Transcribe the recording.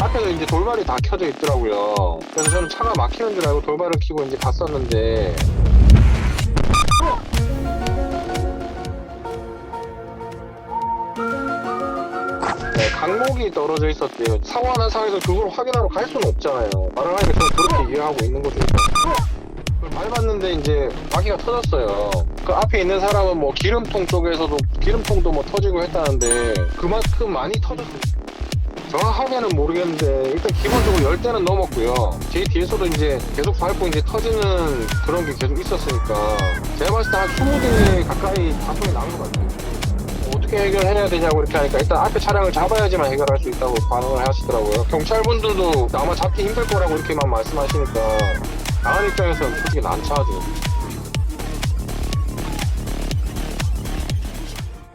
앞에는 이제 돌발이 다 켜져 있더라고요. 그래서 저는 차가 막히는 줄 알고 돌발을 켜고 이제 갔었는데 네, 강목이 떨어져 있었대요. 사고 난 상황에서 그걸 확인하러 갈 수는 없잖아요. 말을 하니까 저는 그렇게 이해하고 있는 거죠. 밟았는데 이제 바퀴가 터졌어요. 그 앞에 있는 사람은 뭐 기름통 쪽에서도 기름통도 뭐 터지고 했다는데 그만큼 많이 터졌어요. 정확하게는 모르겠는데 일단 기본적으로 열 대는 넘었고요. 제 뒤에서도 이제 계속 밟고 이제 터지는 그런 게 계속 있었으니까 제가 봤을 때 한 20대 가까이 다툼이 난것 같아요. 뭐 어떻게 해결해야 되냐고 이렇게 하니까 일단 앞에 차량을 잡아야지만 해결할 수 있다고 반응을 하시더라고요. 경찰분들도 아마 잡기 힘들 거라고 이렇게만 말씀하시니까 당한 입장에서는 솔직히 난처하죠.